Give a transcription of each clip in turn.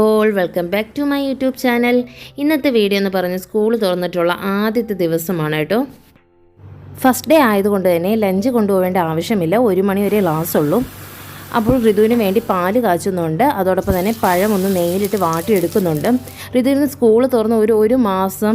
All welcome back to my YouTube channel ഇന്നത്തെ video എന്ന് പറഞ്ഞ് സ്കൂൾ തുറന്നിട്ടുള്ള ആദ്യത്തെ ദിവസമാണ് കേട്ടോ. ഫസ്റ്റ് ഡേ ആയതുകൊണ്ട് തന്നെ ലഞ്ച് കൊണ്ടുപോകേണ്ട ആവശ്യമില്ല. ഒരു മണി വരെ ക്ലാസ് ഉള്ളൂ. അപ്പോൾ ഋതുവിന് വേണ്ടി പാൽ കാച്ചുന്നുണ്ട്. അതോടൊപ്പം തന്നെ പഴമൊന്ന് നേരിട്ട് വാട്ടിയെടുക്കുന്നുണ്ട്. ഋതുവിന് സ്കൂൾ തുറന്ന് ഒരു ഒരു മാസം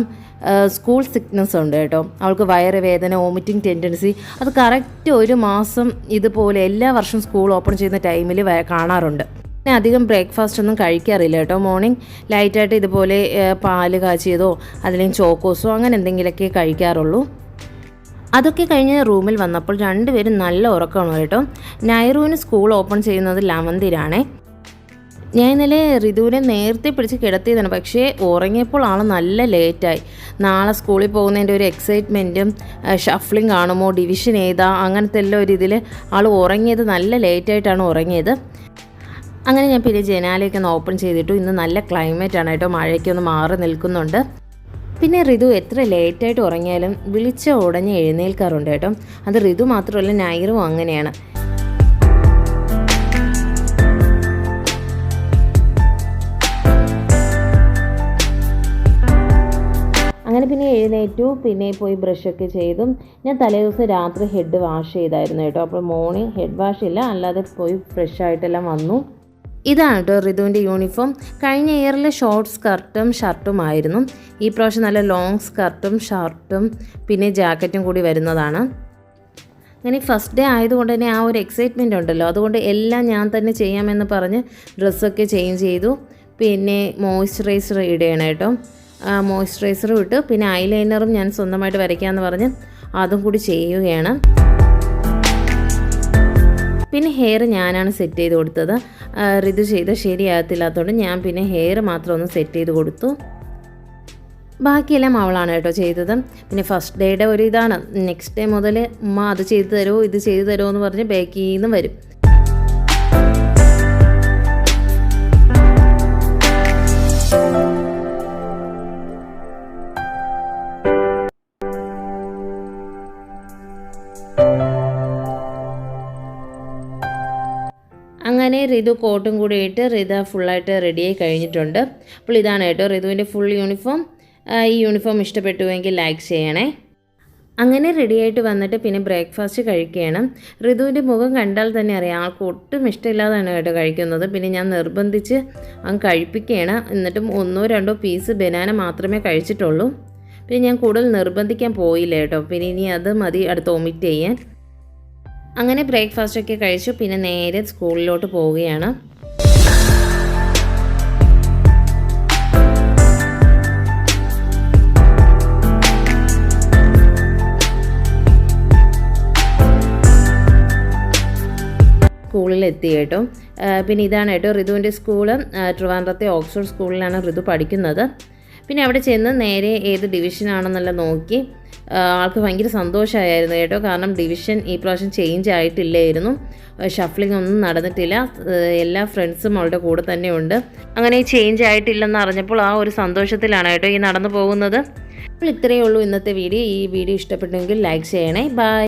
സ്കൂൾ സിക്നസ് ഉണ്ട് കേട്ടോ. അവൾക്ക് വയറ് വേദന വോമിറ്റിംഗ് ടെൻഡൻസി അത് കറക്റ്റ് ഒരു മാസം ഇതുപോലെ എല്ലാ വർഷവും സ്കൂൾ ഓപ്പൺ ചെയ്യുന്ന ടൈമിൽ കാണാറുണ്ട്. പിന്നെ അധികം ബ്രേക്ക്ഫാസ്റ്റ് ഒന്നും കഴിക്കാറില്ല കേട്ടോ. മോർണിംഗ് ലൈറ്റായിട്ട് ഇതുപോലെ പാൽ കാച്ചിയതോ അല്ലെങ്കിൽ ചോക്കോസോ അങ്ങനെ എന്തെങ്കിലുമൊക്കെ കഴിക്കാറുള്ളൂ. അതൊക്കെ കഴിഞ്ഞ് റൂമിൽ വന്നപ്പോൾ രണ്ടുപേരും നല്ല ഉറക്കമാണ് കേട്ടോ. നൈറുവിന് സ്കൂൾ ഓപ്പൺ ചെയ്യുന്നത് ലവന്തിരാണേ ഞാൻ ഇന്നലെ ഋതുവിനെ നേരത്തെ പിടിച്ച് കിടത്തിയതാണ്. പക്ഷേ ഉറങ്ങിയപ്പോൾ ആൾ നല്ല ലേറ്റായി നാളെ സ്കൂളിൽ പോകുന്നതിന്റെ ഒരു എക്സൈറ്റ്മെന്റും ഷഫ്ലിംഗ് കാണുമോ ഡിവിഷൻ ഏതാ അങ്ങനത്തെ എല്ലാം ഒരു ഇതിൽ ആൾ ഉറങ്ങിയത് നല്ല ലേറ്റായിട്ടാണ് ഉറങ്ങിയത്. അങ്ങനെ ഞാൻ പിന്നെ ജനാലയൊക്കെ ഒന്ന് ഓപ്പൺ ചെയ്തിട്ടു. ഇന്ന് നല്ല ക്ലൈമറ്റ് ആണ് കേട്ടോ. മഴയൊക്കെ ഒന്ന് മാറി നിൽക്കുന്നുണ്ട്. പിന്നെ ഋതു എത്ര ലേറ്റായിട്ട് ഉറങ്ങിയാലും വിളിച്ച ഉടനെ എഴുന്നേൽക്കാറുണ്ട് കേട്ടോ. അത് ഋതു മാത്രമല്ല നൈറും അങ്ങനെയാണ്. അങ്ങനെ പിന്നെ എഴുന്നേറ്റു. പിന്നെ പോയി ബ്രഷൊക്കെ ചെയ്തും. ഞാൻ തലേ ദിവസം രാത്രി ഹെഡ് വാഷ് ചെയ്തായിരുന്നു കേട്ടോ. അപ്പോൾ മോർണിംഗ് ഹെഡ് വാഷ് ഇല്ല. അല്ലാതെ പോയി ഫ്രഷ് ആയിട്ടെല്ലാം വന്നു. ഇതാണ് കേട്ടോ റിതുവിന്റെ യൂണിഫോം. കഴിഞ്ഞ ഇയറിൽ ഷോർട്ട് സ്കർട്ടും ഷർട്ടും ആയിരുന്നു. ഈ പ്രാവശ്യം നല്ല ലോങ് സ്കർട്ടും ഷർട്ടും പിന്നെ ജാക്കറ്റും കൂടി വരുന്നതാണ്. അങ്ങനെ ഫസ്റ്റ് ഡേ ആയതുകൊണ്ട് തന്നെ ആ ഒരു എക്സൈറ്റ്മെന്റ് ഉണ്ടല്ലോ. അതുകൊണ്ട് എല്ലാം ഞാൻ തന്നെ ചെയ്യാമെന്ന് പറഞ്ഞ് ഡ്രസ്സൊക്കെ ചേഞ്ച് ചെയ്തു. പിന്നെ മോയ്സ്ചറൈസർ ഇടുകയാണ് കേട്ടോ. മോയ്സ്ചറൈസറും ഇട്ടു. പിന്നെ ഐലൈനറും ഞാൻ സ്വന്തമായിട്ട് വരയ്ക്കാമെന്ന് പറഞ്ഞ് അതും കൂടി ചെയ്യുകയാണ്. പിന്നെ ഹെയർ ഞാനാണ് സെറ്റ് ചെയ്ത് കൊടുത്തത്. ഋതു ചെയ്ത് ശരിയാകത്തില്ലാത്തതുകൊണ്ട് ഞാൻ പിന്നെ ഹെയർ മാത്രം ഒന്ന് സെറ്റ് ചെയ്ത് കൊടുത്തു. ബാക്കിയെല്ലാം അവളാണ് കേട്ടോ ചെയ്തത്. പിന്നെ ഫസ്റ്റ് ഡേയുടെ ഒരു ഇതാണ്. നെക്സ്റ്റ് ഡേ മുതൽ ഉമ്മ അത് ചെയ്തു തരുമോ ഇത് ചെയ്തു തരുമോ എന്ന് പറഞ്ഞ് ബാക്കിൽ നിന്നും വരും. അങ്ങനെ ഋതു കോട്ടും കൂടി ഇട്ട് ഋത ഫുള്ളായിട്ട് റെഡിയായി കഴിഞ്ഞിട്ടുണ്ട്. അപ്പോൾ ഇതാണ് കേട്ടോ ഋതുവിന്റെ ഫുൾ യൂണിഫോം. ഈ യൂണിഫോം ഇഷ്ടപ്പെട്ടുവെങ്കിൽ ലൈക്ക് ചെയ്യണേ. അങ്ങനെ റെഡിയായിട്ട് വന്നിട്ട് പിന്നെ ബ്രേക്ക്ഫാസ്റ്റ് കഴിക്കുകയാണ് ഋതുവിന്റെ മുഖം കണ്ടാൽ തന്നെ അറിയാം ആൾക്ക് ഒട്ടും ഇഷ്ടമില്ലാതാണ് കേട്ടോ കഴിക്കുന്നത്. പിന്നെ ഞാൻ നിർബന്ധിച്ച് അങ്ങ് കഴിപ്പിക്കുകയാണ്. എന്നിട്ടും ഒന്നോ രണ്ടോ പീസ് ബനാന മാത്രമേ കഴിച്ചിട്ടുള്ളൂ. പിന്നെ ഞാൻ കൂടുതൽ നിർബന്ധിക്കാൻ പോയില്ല കേട്ടോ. പിന്നെ ഇനി അത് മതി അടുത്ത് ഒമിറ്റ് ചെയ്യാൻ. അങ്ങനെ ബ്രേക്ക്ഫാസ്റ്റ് ഒക്കെ കഴിച്ചു. പിന്നെ നേരെ സ്കൂളിലോട്ട് പോവുകയാണ്. സ്കൂളിലെത്തി കേട്ടോ. പിന്നെ ഇതാണ് കേട്ടോ ഋതുവിന്റെ സ്കൂൾ ട്രിവാൻഡ്രത്തെ ഓക്സ്ഫോർഡ് സ്കൂളിലാണ് ഋതു പഠിക്കുന്നത്. പിന്നെ അവിടെ ചെന്ന് നേരെ ഏത് ഡിവിഷനാണെന്നുള്ള നോക്കി. ആൾക്ക് ഭയങ്കര സന്തോഷമായിരുന്നു കേട്ടോ. കാരണം ഡിവിഷൻ ഈ പ്രാവശ്യം ചേഞ്ച് ആയിട്ടില്ലായിരുന്നു. ഷഫ്ലിംഗ് ഒന്നും നടന്നിട്ടില്ല. എല്ലാ ഫ്രണ്ട്സും അവളുടെ കൂടെ തന്നെയുണ്ട് അങ്ങനെ ചേഞ്ച് ആയിട്ടില്ലെന്ന് അറിഞ്ഞപ്പോൾ ആ ഒരു സന്തോഷത്തിലാണ് കേട്ടോ ഈ നടന്നു പോകുന്നത്. അപ്പോൾ ഇത്രയേ ഉള്ളൂ ഇന്നത്തെ വീഡിയോ ഈ വീഡിയോ ഇഷ്ടപ്പെട്ടെങ്കിൽ ലൈക്ക് ചെയ്യണേ. ബൈ